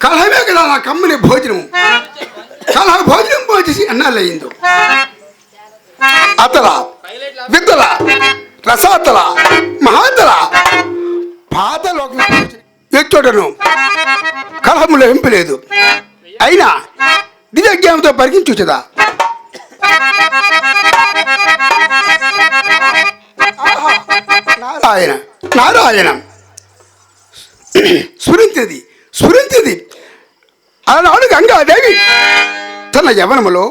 కలహమే కదా నా కమ్మని భోజనం. కలహ భోజనం పోచేసి అన్నాలయ్యిందో అతల విద్దల రసాతల మహాతల పాతలోక ఎచ్చోటను కలహములో ఎంపలేదు అయినా దివ్యజ్ఞానంతో పరిగించుచదా నారాయణ నారాయణ. స్ఫురించింది స్ఫురించింది. ఆనాడు గంగాదేవి తన యవనములో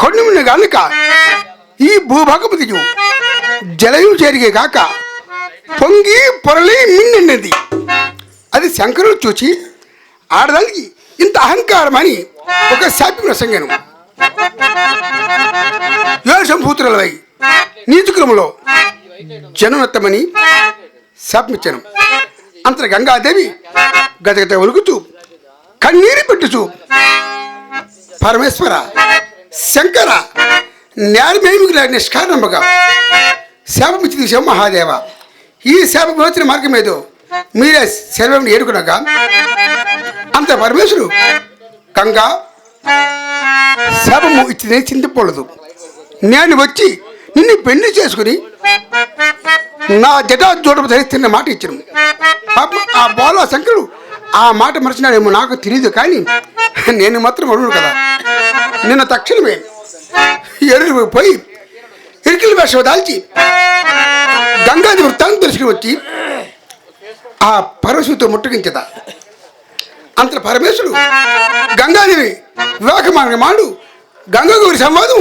కొన్నిమున్న గనుక ఈ భూభాగపతియు జలయు జరిగే కాక పొంగి పొరలి మిన్నెన్నది. అది శంకరుడు చూచి ఆడదానికి ఇంత అహంకారమని ఒక శాపి ప్రసంగను యోషంభూతులవై నీచుక్రములో జననత్తమని శాపమిచ్చాను అంత గంగాదేవి గజగజ ఒలుగుతూ కన్నీరు పెట్టుచు పరమేశ్వర శంకర న్యాయమేమి నిష్కారణముగా శాపమిచ్చి తీసాం మహాదేవ. ఈ శాప వచ్చిన మార్గం ఏదో మీరే శరీరం ఏడుకునగా అంత పరమేశ్వరు గంగా శాపము ఇచ్చింది చింతపోలదు నేను వచ్చి నిన్ను పెళ్ళి చేసుకుని నా జటా జోడము ధరిస్తున్న మాట ఇచ్చాను. పాపం ఆ బాల శంకరుడు ఆ మాట మరిచినాడేమో నాకు తెలియదు కానీ నేను మాత్రం అడుగు కదా. నిన్న తక్షణమే ఎరుగు పోయి ఇరికిల వేషం దాల్చి గంగాది వృత్తాన్ని తెలుసుకుని వచ్చి ఆ పరమశివుతో ముట్టగించదా. అంత పరమేశ్వరుడు గంగాదేవి వివాహ గంగా గంగగౌరి సంవాదం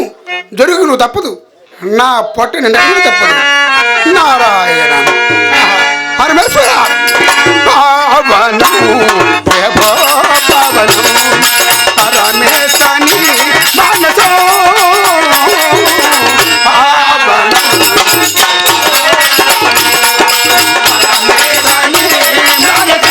జరుగును తప్పదు. నా పొట్ట నిండా తప్పదు.